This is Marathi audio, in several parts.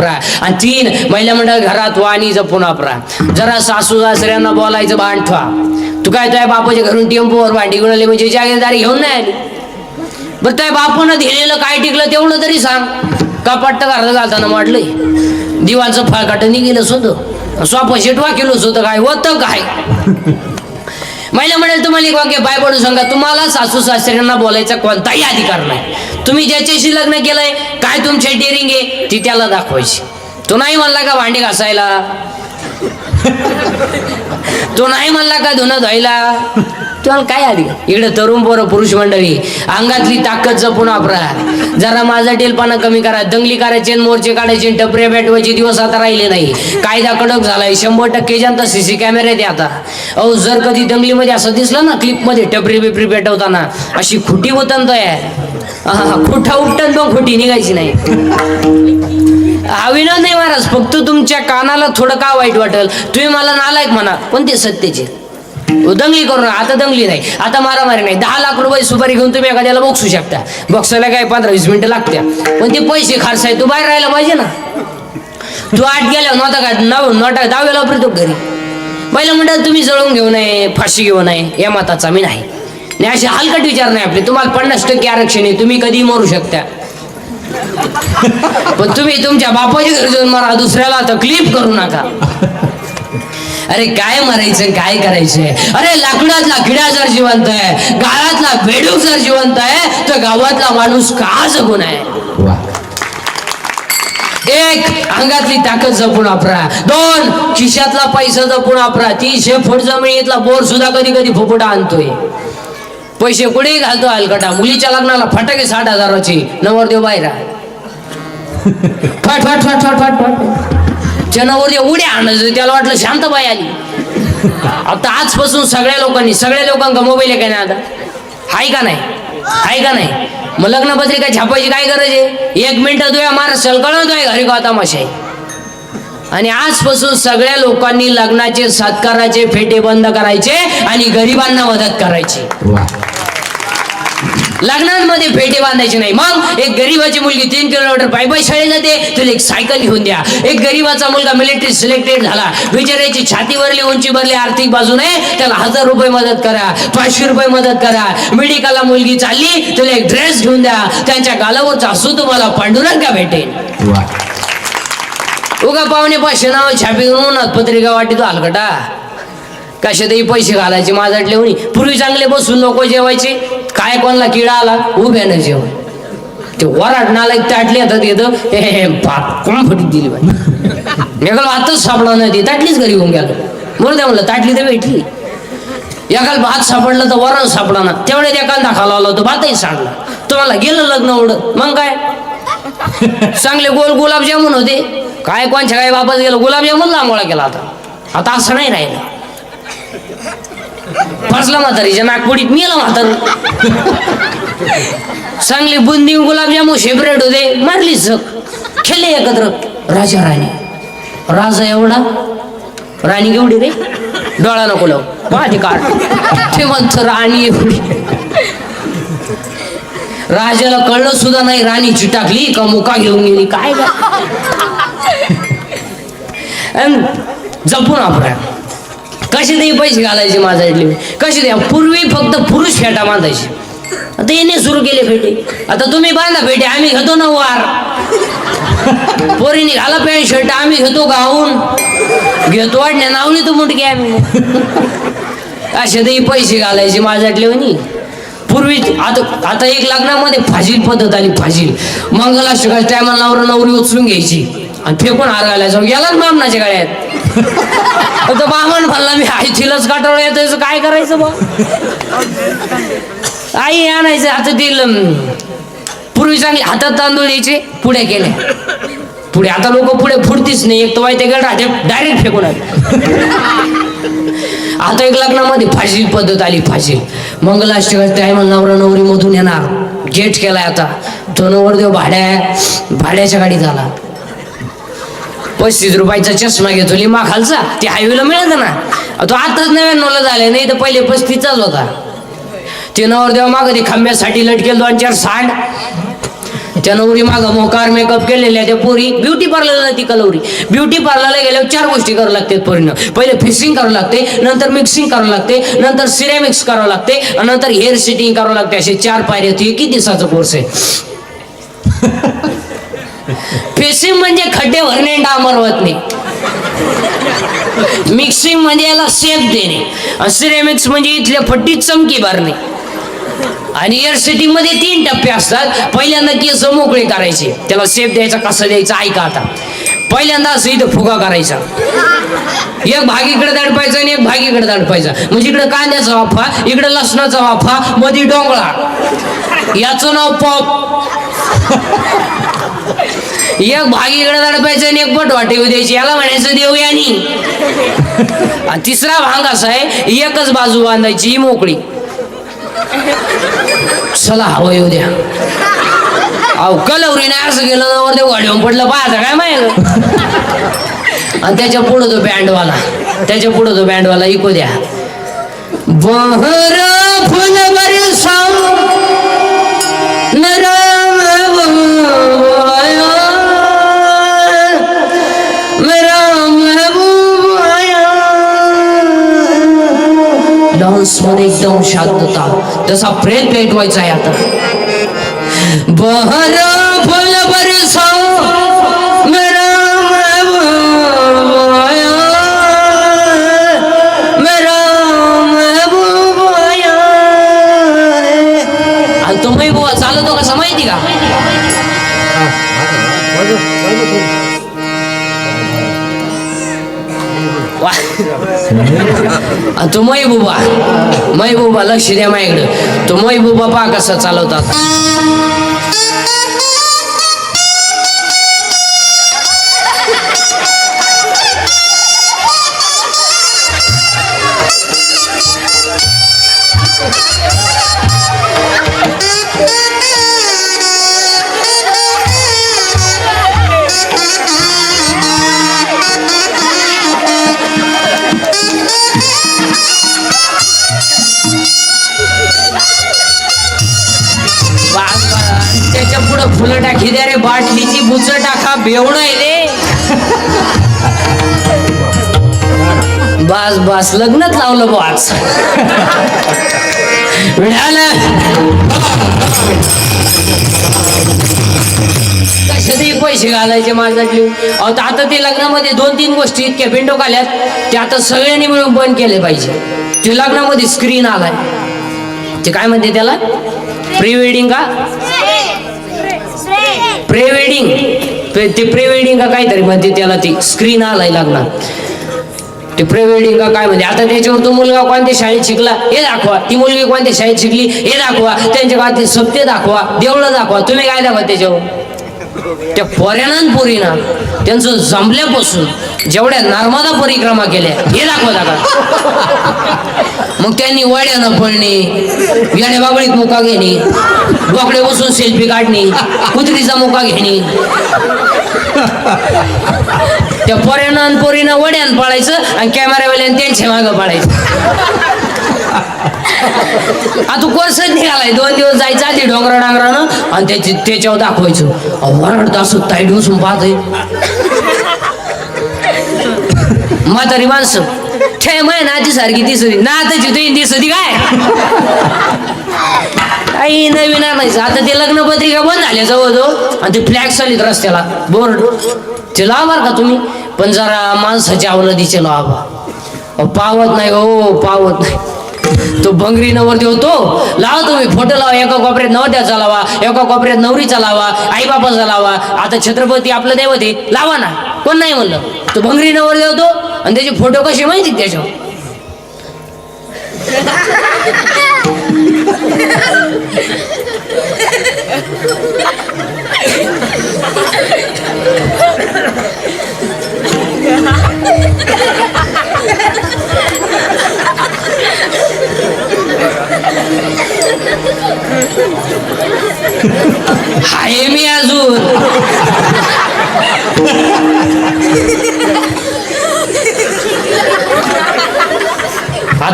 आणि तीन महिला मंडळ घरात वाणी जपून वापरा. जरा सासू सासऱ्यांना बोलायचं भांड ठेवा तू काय तुझ्या बापाच्या घरून टेम्पोवर भांडी गुणले म्हणजे जागीरदारी घेऊन नाही आली? बरं तुझ्या बापानं दिलेलं काय टिकलं तेवढं तरी सांग. कपाट तर घरात घालताना वाढलंय दिवाळचं फळकाट निघेलच होतं स्वाप शेटवा केलंच होतं काय होतं काय? महिला म्हणेल तुम्हाला एक वाक्य बाय पडू सांगा. तुम्हाला सासू सासऱ्यांना बोलायचा कोणताही अधिकार नाही. तुम्ही ज्याच्याशी लग्न केलंय काय तुमच्या डेअरिंग आहे ती त्याला दाखवायची. तो नाही म्हणला का भांडी घासायला? तो नाही म्हणला का धुणं धुवायला? तुम्हाला काय आधी इकडे तरुण पोरं पुरुष मंडळी अंगातली ताकद जपून वापरा. जरा माझा टेलपाना कमी करा. दंगली करायचे मोर्चे काढायचे आणि टपऱ्या दिवस आता राहिले नाही. कायदा कडक झालाय. शंभर टक्के जनता सीसी कॅमेरे दे आता. अहो जर कधी दंगलीमध्ये असं दिसलं ना क्लिपमध्ये टपरी बिपरी पेटवताना अशी खुटी होतं आहे. खुटा उपटन पण खुटी निघायची नाही. हा विनोद नाही महाराज फक्त तुमच्या कानाला थोडं का वाईट वाटेल? तुम्ही मला नालायक म्हणा पण ते सत्तेचे दंगली करू नका आता दंगली नाही आता मारामारी नाही. दहा लाख रुपये सुपारी घेऊन तुम्ही एखाद्याला बक्षू शकता. बक्षायला काय पंधरा वीस मिनिटं लागत्या. पण ते पैसे खर्च आहे तू बाहेर राहायला पाहिजे ना. तू आठ गेल्या नव्हता का नव नोटा दहाव्याला वापरतो घरी? पहिलं म्हणतात तुम्ही जळून घेऊ नये फाशी घेऊ नये या मताचा मी नाही. नाही असे हलकट विचार नाही आपले. तुम्हाला पन्नास टक्के आरक्षण आहे तुम्ही कधी मरू शकता. पण तुम्ही तुमच्या बापाच्या घरी जाऊन मारा दुसऱ्याला तकलीफ करू नका. अरे काय मरायचं काय करायचंय अरे लाकडातला किडा जर जिवंत आहे गाळातला बेडूक जर जिवंत आहे तर गावातला माणूस का जगून आहे? एक अंगातली ताकद जपून वापरा. दोन खिशातला पैसा जपून वापरा. तीन शेफूट जमिनीतला बोर सुद्धा कधी कधी फुफुटा आणतोय. पैसे कुठेही घालतो हलकटा. मुलीच्या लग्नाला फटाके साठ हजाराची. नवरदेव बाहेर फट फट फट फट फट फट. त्या नवरदेव उड्या आणायचं त्याला वाटलं शांतबाई आली. आता आजपासून सगळ्या लोकांनी सगळ्या लोकांका मोबाईल आहे का नाही आता? हाय का नाही? हाय का नाही? मग लग्नपत्रिका छापायची काय गरज आहे? एक मिनिट तुया महाराष्ट्राला कळवतोय घरी का तमाशा आणि आजपासून सगळ्या लोकांनी लग्नाचे सत्काराचे फेटे बंद करायचे आणि गरिबांना मदत करायची. लग्नांमध्ये फेटे बांधायचे नाही. मग एक गरीबाची मुलगी तीन किलोमीटर पाय पाय शाळेत जाते तुला एक सायकल घेऊन द्या. एक गरीबाचा मुलगा मिलिटरी सिलेक्टेड झाला. बिचारायची छातीवरली उंची भरली आर्थिक बाजूने त्याला हजार रुपये मदत करा पाचशे रुपये मदत करा. मेडिकलला मुलगी चालली तुला एक ड्रेस घेऊन द्या. त्यांच्या गालावरचा असू तुम्हाला पांडुरंगा भेटेल. वा. उगा पाहुणे पाचशे नाव छापी उन्हात पत्रिका वाटी तो हलकटा कशातही पैसे घालायचे माझ्यातले म्हणी पूर्वी चांगले बसून नको जेवायचे. काय कोणला किडा आला? उभ्यानं जेवण. ते वराट नालायक ताटली हातात येतं हे हे बाप कोण फटी दिली बाई? एकाला आताच सापडा नाही ती ताटलीच घरी होऊन गेलं. बरं द्या म्हणलं ताटली तर भेटली. एकाला भात सापडलं तर वरण सापडा ना. तेवढ्यात एकाला दाखवा लावला तो भातही सांडला तुम्हाला गेलं लग्न उड मग काय? चांगले गोल गुलाबजामुन होते. काय कोणच्या काय बापाच गेलं? गुलाबजामुन लांबोळा केला आता. आता असं नाही राहिलं. फसला म्हातारीच्या नागपुडीत नेलं म्हातार. चांगली बुंदी गुलाबजामू शेपरेट होते मारली झक. खेळले एकत्र. राजा राणी. राजा एवढा? राणी एवढी रे? डोळा नको लाव. माझी काढ ते म्हणत राणी एवढी. राजाला कळलं सुद्धा नाही राणी चिटाकली का मुका घेऊन गेली काय का जपून आपण. कसे ते पैसे घालायचे माझा इडली कसे द्या पूर्वी फक्त पुरुष फेटा बांधायचे. आता येणे सुरू केले फेटे. आता तुम्ही बांधा फेटे आम्ही घेतो ना वार. पोरीने घाला पॅन्ट शर्ट आम्ही घेतो गाऊन. घेतो वाटण्या नावली तो मुटके आम्ही. असे ते पैसे घालायचे माझ्यातले म्हणी. पूर्वी आता आता एक लग्नामध्ये फाजील पद्धत आली फाजील. मंगलाष्टकाच्या टायमाला नवरा नवरी उचलून घ्यायची. आणि फेकून हार घालायचा. गेला ना बामणाच्या गळ्यात. तर बामण म्हणला मी आई तिलाच काटावं येतं काय करायचं बा आई आणायचं आता दिल पूर्वी चांगली हातात तांदूळ द्यायचे पुढे केले. पुढे आता लोक पुढे फुडतीच नाही. एक तो वाईट राहते डायरेक्ट फेकून आले. आता एक लग्नामध्ये फाशील पद्धत आली फाशील मंगलाष्टकाच्या टायमाला नवरा नवरी मधून येणार. गेट केलाय आता. तो नवरदेव भाड्या भाड्याच्या गाडीत आला. पस्तीस रुपयाचा चष्मा घेतो लिमा खालचा ते हायवेला मिळत ना. तो आताच नव्याण्णवला झाले नाही तर पहिले पस्तीसचाच होता. ते नवरदेव माग ते खांब्यासाठी लटकेल दोन चार सांड. त्या नवरी मागं मोकार मेकअप केलेल्या त्या पोरी. ब्युटी पार्लरला ती कलवरी. ब्युटी पार्लरला गेल्यावर चार गोष्टी करावं लागतात पोरीनं. पहिले फिक्सिंग करावं लागते नंतर मिक्सिंग करावं लागते नंतर सिरेमिक्स करावं लागते आणि नंतर हेअर सेटिंग करावं लागते. असे चार पायऱ्या होती किती दिवसाचा कोर्स आहे? फेसिंग म्हणजे खड्डे भरणे आणि डांबर मिक्सिंग म्हणजे याला सेफ देणे. सिरेमिक्स म्हणजे इथल्या फट्टीत चमकी भरणे. आणि एअर सेटिंगमध्ये तीन टप्पे असतात. पहिल्यांदा केस मोकळे करायचे. त्याला सेफ द्यायचा कसा द्यायचा ऐका आता. पहिल्यांदा असं इथं फुगा करायचा. एक भाग इकडे दडपायचा आणि एक भाग इकडे दडपायचा. म्हणजे इकडे कांद्याचा वाफा इकडे लसणाचा वाफा मध्ये डोंगळा. याचं नाव पॉप एक भाग इकडे दडपायचा आणि एक पट वाटेव द्यायची. याला म्हणायचं देवयानी आणि तिसरा भाग असा आहे एकच बाजू बांधायची ही मोकळी. चला हवं येऊ द्या. अहो नाही असं गेलं ना वर ते वाढवून पडलं पाहायचं काय माहिती? आणि त्याच्या पुढं तो बँडवाला. त्याच्या पुढं तो बँडवाला इको द्या. बहर फुल बरसा डान्समध्ये एकदम शांतता तसा प्रेम पेटवायचा आहे आता. बहर फुल बरसा मेरा महबूब आया. मेरा महबूब आया. आणि तो महबूबा चालवतो कसा माहिती का? वा. आणि तो महबूबा महबूबा लक्ष द्या माझ्याकडं तो मैबुबा पा कसा चालवतात. फुलं टाकी द्या रे बाटलीची बुच टाका बेवण आहे रे. बास बास लग्नच लावलं बाच मिळालं. कशातही पैसे घालायचे माझ्यातले अहो तर आता ते लग्नामध्ये दोन तीन गोष्टी इतक्या पिंडो घाल्यात ते आता सगळ्यांनी मिळून बंद केले पाहिजे. ते लग्नामध्ये स्क्रीन आलाय. ते काय म्हणते त्याला? प्री वेडिंग का? प्री वेडिंग ते प्री वेडिंग का काहीतरी म्हणते त्याला ती स्क्रीन आलाय लागणार ते प्री वेडिंग का काय म्हणते? आता त्याच्यावर तो मुलगा कोणत्या शाळेत शिकला? हे दाखवा. ती मुलगी कोणत्या शाळेत शिकली? हे दाखवा. त्यांच्या गावातले सत्य दाखवा. देवळं दाखवा. तुम्ही काय दाखवा त्याच्यावर? त्या पोऱ्यानं पोरीना. त्यांचं जमल्यापासून. जेवढ्या नर्मदा परिक्रमा केल्या हे दाखवा दाखवा. मग त्यांनी वड्यानं फळणी याने बाबळीत मुका घेणे बोकडे बसून सेल्फी काढणे कुत्रीचा मुका घेणे. त्या पोऱ्यानं आणि पोरीनं वड्यान पळायचं आणि कॅमेरावाल्यानं त्यांच्या मागं पळायचं. आता तू कोर्सच निघालाय दोन दिवस जायचं आधी डोंगरा डांगरानं आणि त्याची त्याच्यावर दाखवायचं. अहो, वरडत असं ताईट बसून पाहतोय. म्हातारी माणसं. ठे मै नाची सारखी दिसली. नाताची तुझी दिसती काय? काही नवीन आणायचं. आता ते लग्न पत्रिका बंद झाल्या जवळजवळ. आणि ते फ्लॅग आलीत रस्त्याला. बोर्ड ते लावाल का तुम्ही? पण जरा माणसाच्या अवलदीचे लावा. पावत नाही हो पावत नाही. तो भंगरी नवरती होतो. लावा तुम्ही फोटो लावा. एका कोपऱ्यात नवद्याचा लावा. एका कोपऱ्यात नवरीचा लावा. आईबापाचा लावा. आता छत्रपती आपलं दैवत आहे. लावा ना. कोण नाही म्हणलं? तो भंगरी नवरती होतो. आणि त्याचे फोटो कसे माहिती त्याच्यावर? आहे मी अजून.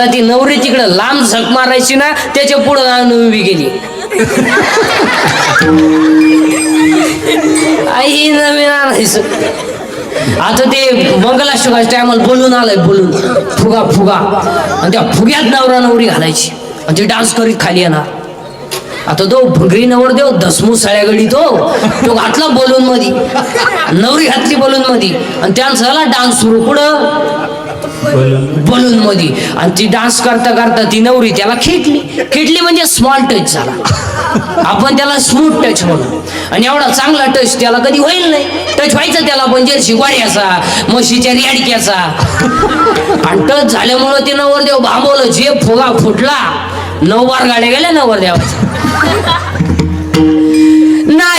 आता ती नवरी तिकडं लांब झक मारायची ना त्याच्या पुढं आणून उभी गेली. आई नवीन आणायचं. आता ते मंगलाष्टकाच्या टायमाला बोलून आलंय बोलून. फुगा फुगा. आणि त्या फुग्यात नवरा नवरी घालायची. आणि ते डान्स करीत खाली येणार. आता तो भुगरी नवर देव दसमू सळ्यागडी तो. तो घातला बलून मधी. नवरी घातली बलून मधी. आणि त्यांचा झाला डान्स सुरू. पुढं बलून मध्ये आणि ती डान्स करता करता ती नवरी त्याला खेटली. खेटली म्हणजे स्मॉल टच झाला. आपण त्याला स्मूथ टच म्हणू. आणि एवढा चांगला टच त्याला कधी होईल नाही. टच व्हायचा त्याला पण जर्सी वाड्याचा म्हशीच्या रेडक्याचा आणि टच झाल्यामुळं ते नवरदेव भांबवलं. जे फुगा फुटला नऊ बार गाड्या गेल्या नवरदेवाचा